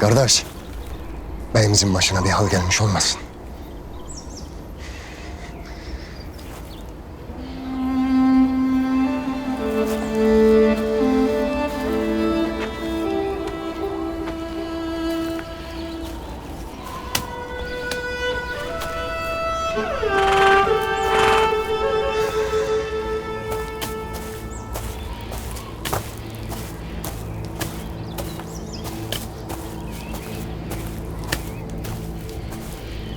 Kardeş, beyimizin başına bir hal gelmiş olmasın.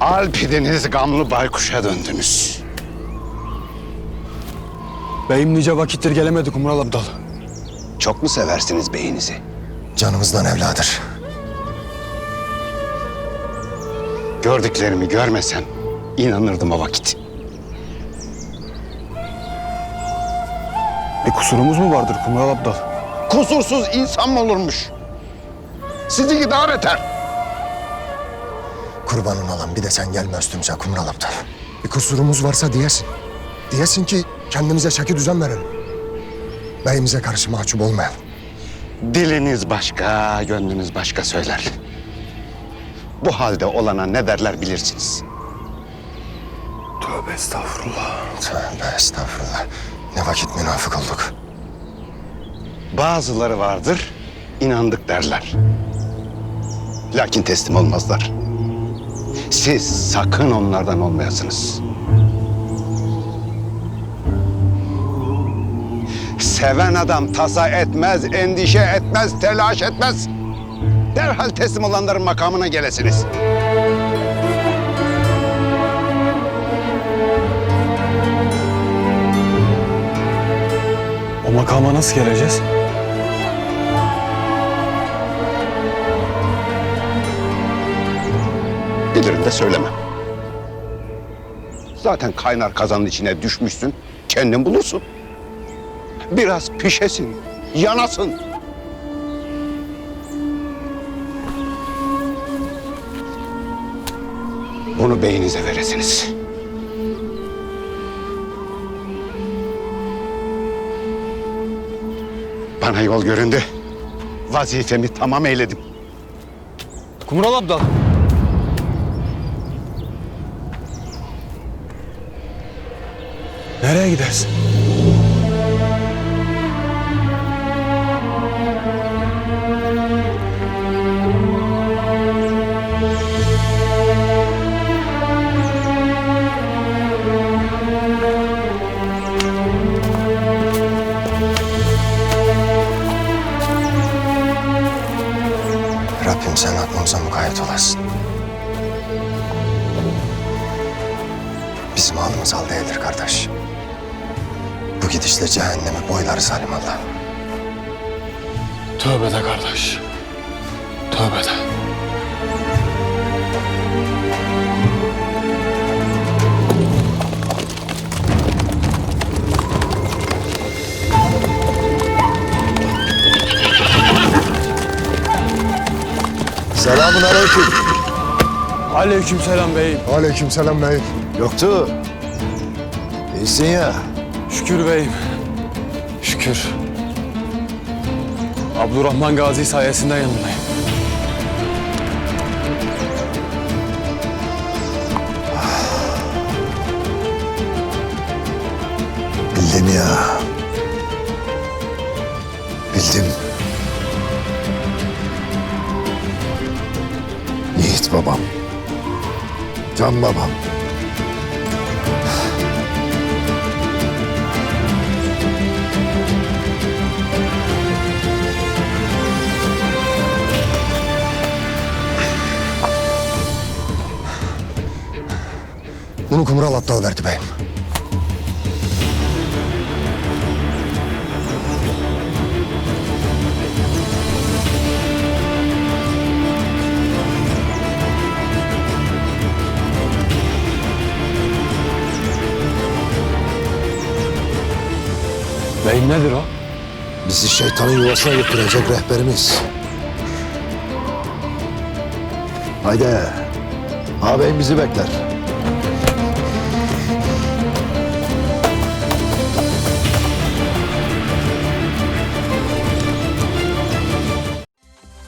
Alpidiniz gamlı baykuşa döndünüz. Beyim nice vakittir gelemedi Kumral Abdal. Çok mu seversiniz beyinizi? Canımızdan evladır. Gördüklerimi görmesem inanırdım o vakit. Bir kusurumuz mu vardır Kumral Abdal? Kusursuz insan mı olurmuş? Sizi daha beter. Kurbanın olan bir de sen gelme üstümüze Kumral Abdal. Bir kusurumuz varsa diyesin. Diyesin ki kendimize çeki düzen verelim. Beyimize karşı mahcup olmayalım. Diliniz başka, gönlünüz başka söyler. Bu halde olana ne derler bilirsiniz. Tövbe estağfurullah. Tövbe estağfurullah. Ne vakit münafık olduk. Bazıları vardır, inandık derler. Lakin teslim olmazlar. Siz sakın onlardan olmayasınız. Seven adam tasa etmez, endişe etmez, telaş etmez. Derhal teslim olanların makamına gelesiniz. O makama nasıl geleceğiz? Bilirim de söylemem. Zaten kaynar kazanın içine düşmüşsün, kendin bulursun. Biraz pişesin, yanasın. Bunu beyinize veresiniz. Bana yol göründü. Vazifemi tamam eyledim. Kumral Abdal. Nereye gidersin? Rabbim sen aklımıza mukayyet olasın. Halimiz hal değildir kardeş. Bu gidişle cehennemi boylarız halim Allah. Tövbe de kardeş. Tövbe de. Selamun aleyküm. Aleyküm selam beyim. Aleyküm selam beyim. Yoktu. İyisin ya. Şükür beyim. Şükür. Abdurrahman Gazi sayesinde yanındayım. Bildim ya. Bildim. Yiğit babam. Can babam. Bunu Kumral Abdal verdi beyim. Beyim nedir o? Bizi şeytanın yuvasına götürecek rehberimiz. Haydi. Ağabeyim bizi bekler.